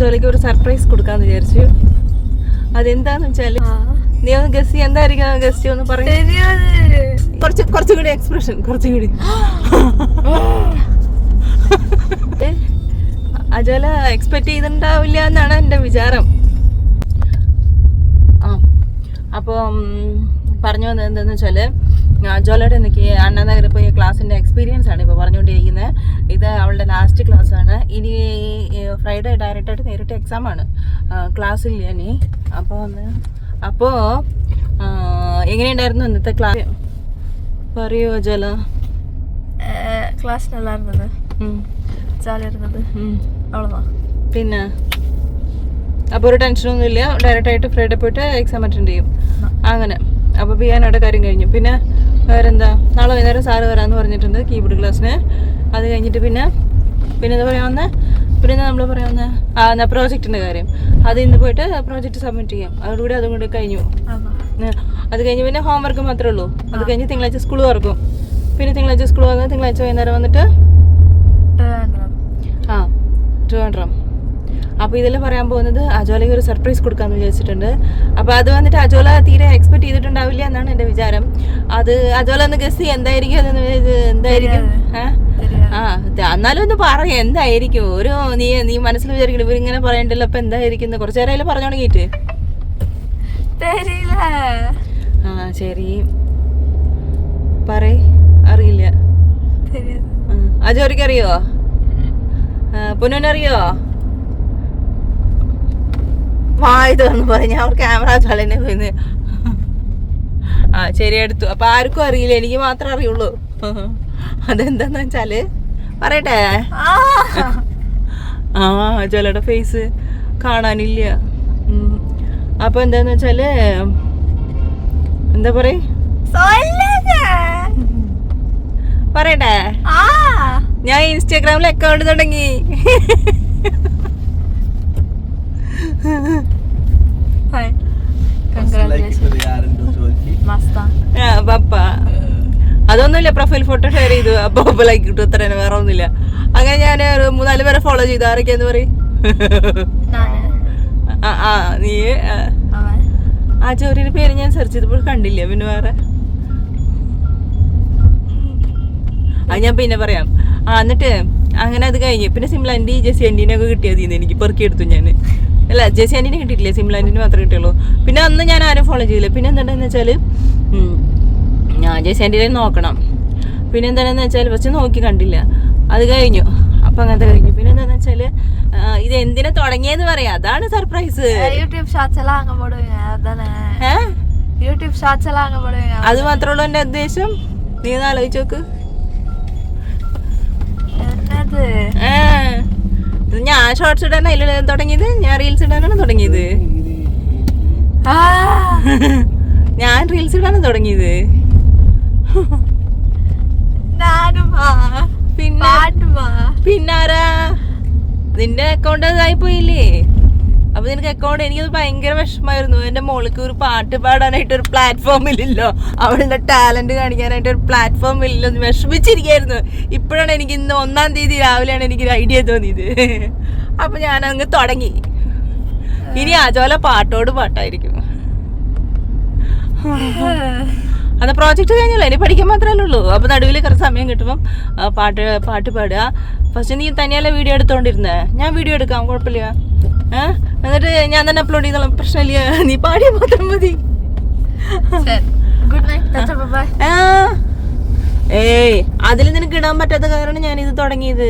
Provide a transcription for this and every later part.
ജോലിക്ക് ഒരു സർപ്രൈസ് കൊടുക്കാന്ന് വിചാരിച്ചു. അതെന്താന്ന് വെച്ചാൽ നീ ഒന്ന് ഗസ് എന്തായിരിക്കും ഗസ്റ്റ് ഒന്ന് പറയും. കുറച്ച് എക്സ്പ്രഷൻ കുറച്ചും കൂടി അജോല എക്സ്പെക്ട് ചെയ്തിട്ടുണ്ടാവില്ല എന്നാണ് എന്റെ വിചാരം. ആ. അപ്പോൾ പറഞ്ഞു വന്നത് എന്തെന്ന് വെച്ചാൽ അജോലയുടെ എനിക്ക് അണ്ണാനഗറിൽ പോയി ക്ലാസ്സിന്റെ എക്സ്പീരിയൻസ് ആണ് ഇപ്പോൾ പറഞ്ഞുകൊണ്ടിരിക്കുന്നത് ഇത് അവളുടെ ലാസ്റ്റ് ക്ലാസ്സാണ് ഇനി ഫ്രൈഡേ ഡയറക്റ്റായിട്ട് നേരിട്ട് എക്സാമാണ് ക്ലാസ്സില്ല ഇനി. അപ്പോൾ വന്ന് അപ്പോൾ എങ്ങനെയുണ്ടായിരുന്നു ഇന്നത്തെ ക്ലാസ് പറയുമോ ജല? ക്ലാസ് നല്ലാ ഇരുന്നത് അവളതാ പിന്നെ? അപ്പോൾ ഒരു ടെൻഷനൊന്നുമില്ല ഡയറക്റ്റായിട്ട് ഫ്രൈഡേ പോയിട്ട് എക്സാം അറ്റൻഡ് ചെയ്യും. അങ്ങനെ. അപ്പോൾ ബിയാനോടെ കാര്യം കഴിഞ്ഞു. പിന്നെ വേറെന്താ? നാളെ വൈകുന്നേരം സാറ് വരാമെന്ന് പറഞ്ഞിട്ടുണ്ട് കീബോർഡ് ക്ലാസ്സിന് അത് കഴിഞ്ഞിട്ട് പിന്നെ പിന്നെ എന്താ പറയുക ഒന്ന് പിന്നെ നമ്മൾ പറയുന്ന ആ എന്നാ പ്രോജക്റ്റിന്റെ കാര്യം. അത് ഇന്ന് പോയിട്ട് പ്രോജക്റ്റ് സബ്മിറ്റ് ചെയ്യാം. അതോടുകൂടി അതും കൂടി കഴിഞ്ഞു. അത് കഴിഞ്ഞ് പിന്നെ ഹോംവർക്ക് മാത്രമേ ഉള്ളൂ. അത് കഴിഞ്ഞ് തിങ്കളാഴ്ച സ്കൂൾ തുറക്കും. പിന്നെ തിങ്കളാഴ്ച സ്കൂൾ തുറന്ന് തിങ്കളാഴ്ച വൈകുന്നേരം വന്നിട്ട് ആ ട്രിവാൻഡ്രം. അപ്പോൾ ഇതിൽ പറയാൻ പോകുന്നത് അജോലയ്ക്ക് ഒരു സർപ്രൈസ് കൊടുക്കാമെന്ന് വിചാരിച്ചിട്ടുണ്ട്. അപ്പോൾ അത് വന്നിട്ട് അജോല തീരെ എക്സ്പെക്ട് ചെയ്തിട്ടുണ്ടാവില്ല എന്നാണ് എന്റെ വിചാരം. അത് അജോല ഒന്ന് ഗസ് എന്തായിരിക്കും അതെന്ന് എന്തായിരിക്കും? ആ എന്നാലും ഒന്ന് പറയും എന്തായിരിക്കും? ഒരു നീ നീ മനസ്സിൽ വിചാരിക്കണം ഇവരിങ്ങനെ പറയണ്ടല്ലോ അപ്പം എന്തായിരിക്കും കുറച്ചു നേരം അതിൽ പറഞ്ഞു തുടങ്ങിയിട്ട് ആ ശരി. പറയ അറിയില്ല. അജോറിക്ക് അറിയോ പൊന്നോനറിയോ? വായത് എന്ന് പറഞ്ഞ് അവർ ക്യാമറ തളനെ പോയിന്ന്. ആ ശരി എടുത്തു. അപ്പൊ ആർക്കും അറിയില്ല. എനിക്ക് മാത്രം അറിയുള്ളൂ. അതെന്താന്ന് വെച്ചാൽ പറയട്ടെ. ആ. ചിലയുടെ ഫേസ് കാണാനില്ല. അപ്പൊ എന്താന്ന് വെച്ചാൽ എന്താ പറയ? പറയട്ടെ. ഞാൻ ഇൻസ്റ്റാഗ്രാമിൽ അക്കൗണ്ട് തുടങ്ങി. അതൊന്നുമില്ല പ്രൊഫൈൽ ഫോട്ടോ ഷെയർ ചെയ്തു. അപ്പോൾ ലൈക്ക് കിട്ടും അത്ര വേറെ ഒന്നുമില്ല. അങ്ങനെ ഞാൻ ഒരു മൂന്നാൽ പേരെ ഫോളോ ചെയ്തു. ആരൊക്കെയെന്ന് പറയും? ആ ആ നീ ആ. ചോരിയുടെ പേര് ഞാൻ സെർച്ച് ചെയ്തപ്പോൾ കണ്ടില്ല പിന്നെ വേറെ. അത് ഞാൻ പിന്നെ പറയാം. ആ എന്നിട്ട് അങ്ങനെ അത് കഴിഞ്ഞ് പിന്നെ സിംലാൻഡി ജെസി ആന്റീനൊക്കെ കിട്ടിയത് എനിക്ക് പെറുക്കിയെടുത്തു ഞാൻ. അല്ല ജെസി ആന്റീനെ കിട്ടിയിട്ടില്ല സിംലാൻഡിന് മാത്രമേ കിട്ടിയുള്ളൂ. പിന്നെ അന്ന് ഞാൻ ആരും ഫോളോ ചെയ്തില്ല. പിന്നെ എന്താണെന്ന് വെച്ചാൽ ഞാൻ ജയസേന്റെ നോക്കണം. പിന്നെ എന്താണെന്ന് വെച്ചാൽ പക്ഷെ നോക്കി കണ്ടില്ല. അത് കഴിഞ്ഞു. അപ്പൊ അങ്ങനത്തെ കഴിഞ്ഞു. പിന്നെ എന്താണെന്ന് വെച്ചാൽ ഇത് എന്തിനെ തുടങ്ങിയെന്ന് പറയാ. അതാണ് സർപ്രൈസ് യൂട്യൂബ് അതാണ്. യൂട്യൂബ് അത് മാത്രമുള്ള എന്റെ ഉദ്ദേശം. നീ ഒന്ന് ആലോചിച്ച് നോക്ക്. ഞാൻ ഷോർട്സ് ഇടാൻ അതിൽ തുടങ്ങിയത്? ഞാൻ റീൽസ് ഇടാനാണ് തുടങ്ങിയത്. ഞാൻ റീൽസ് ഇടാനാണ് തുടങ്ങിയത്. പിന്നാരാ? നിന്റെ അക്കൗണ്ട് ഇതായി പോയില്ലേ അപ്പൊ നിനക്ക് അക്കൗണ്ട് എനിക്കത് ഭയങ്കര വിഷമായിരുന്നു. എന്റെ മോൾക്ക് ഒരു പാട്ട് പാടാനായിട്ട് ഒരു പ്ലാറ്റ്ഫോം ഇല്ലല്ലോ. അവളുടെ ടാലന്റ് കാണിക്കാനായിട്ട് ഒരു പ്ലാറ്റ്ഫോം ഇല്ലല്ലോ വിഷമിച്ചിരിക്കായിരുന്നു. ഇപ്പോഴാണ് എനിക്ക് ഇന്ന് ഒന്നാം തീയതി രാവിലെയാണ് എനിക്ക് ഒരു ഐഡിയ തോന്നിയത്. അപ്പൊ ഞാൻ അങ്ങ് തുടങ്ങി. ഇനി അജോല പാട്ടോട് പാട്ടായിരിക്കും. അന്ന് പ്രോജക്റ്റ് കഴിഞ്ഞല്ലോ? ഇനി പഠിക്കാൻ മാത്രമേ ഉള്ളൂ. അപ്പോൾ നടുവിൽ കുറച്ച് സമയം കിട്ടുമ്പം പാട്ട് പാട്ട് പാടുക. ഫസ്റ്റ് നീ തന്നെയല്ലേ വീഡിയോ എടുത്തോണ്ടിരുന്നേ? ഞാൻ വീഡിയോ എടുക്കാം കുഴപ്പമില്ല. എന്നിട്ട് ഞാൻ തന്നെ അപ്ലോഡ് ചെയ്തോളാം. പ്രശ്നമില്ല. നീ പാടിയ മാത്രം മതി. ഏയ് അതിൽ നിനക്ക് ഇടാൻ പറ്റാത്ത കാരണം ഞാൻ ഇത് തുടങ്ങിയത്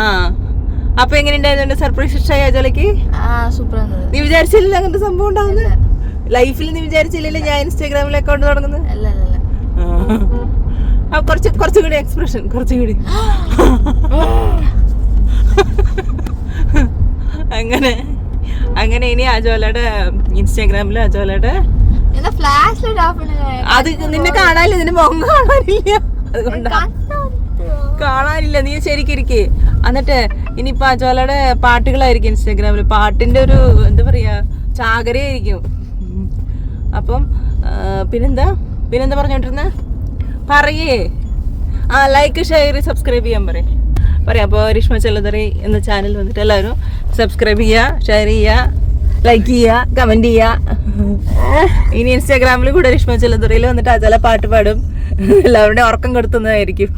ആ. അപ്പൊ എങ്ങനെ ഉണ്ടായിരുന്നു സർപ്രൈസ് ഇഷ്ടമായ ജോലിക്ക്? നീ വിചാരിച്ചില്ല അങ്ങനത്തെ സംഭവം ഉണ്ടാവുന്നേ ലൈഫിൽ നീ വിചാരിച്ചില്ലല്ലേ ഞാൻ ഇൻസ്റ്റാഗ്രാമിൽ അക്കൗണ്ട് തുടങ്ങുന്നത്? കുറച്ച് കുറച്ചുകൂടി എക്സ്പ്രഷൻ കുറച്ചുകൂടി. അങ്ങനെ അങ്ങനെ ഇനി അജോലയുടെ ഇൻസ്റ്റാഗ്രാമിൽ അജോലയുടെ അത് നിന്നെ കാണാനില്ല നിന്റെ മുഖം കാണാനില്ല. അതുകൊണ്ടാണ് കാണാനില്ല നീ ശരിക്കിരിക്കെ എന്നിട്ട് ഇനിയിപ്പോ അജോലയുടെ പാട്ടുകളായിരിക്കും ഇൻസ്റ്റാഗ്രാമിൽ പാട്ടിന്റെ ഒരു എന്താ പറയാ ചാകരയായിരിക്കും. അപ്പം പിന്നെന്താ? പിന്നെന്താ പറഞ്ഞോണ്ടിരുന്ന? പറയേ. ആ ലൈക്ക് ഷെയർ സബ്സ്ക്രൈബ് ചെയ്യാൻ പറയും. പറയാം അപ്പോൾ രീഷ്മ ചെല്ലതറി എന്ന ചാനൽ വന്നിട്ട് എല്ലാവരും സബ്സ്ക്രൈബ് ചെയ്യുക ഷെയർ ചെയ്യുക ലൈക്ക് ചെയ്യുക കമന്റ് ചെയ്യുക ഇനി ഇൻസ്റ്റാഗ്രാമിൽ കൂടെ രീഷ്മ ചെല്ലതുറയിൽ വന്നിട്ട് ആ ചില പാട്ട് പാടും. എല്ലാവരുടെയും ഉറക്കം കെടുത്തുന്നതായിരിക്കും.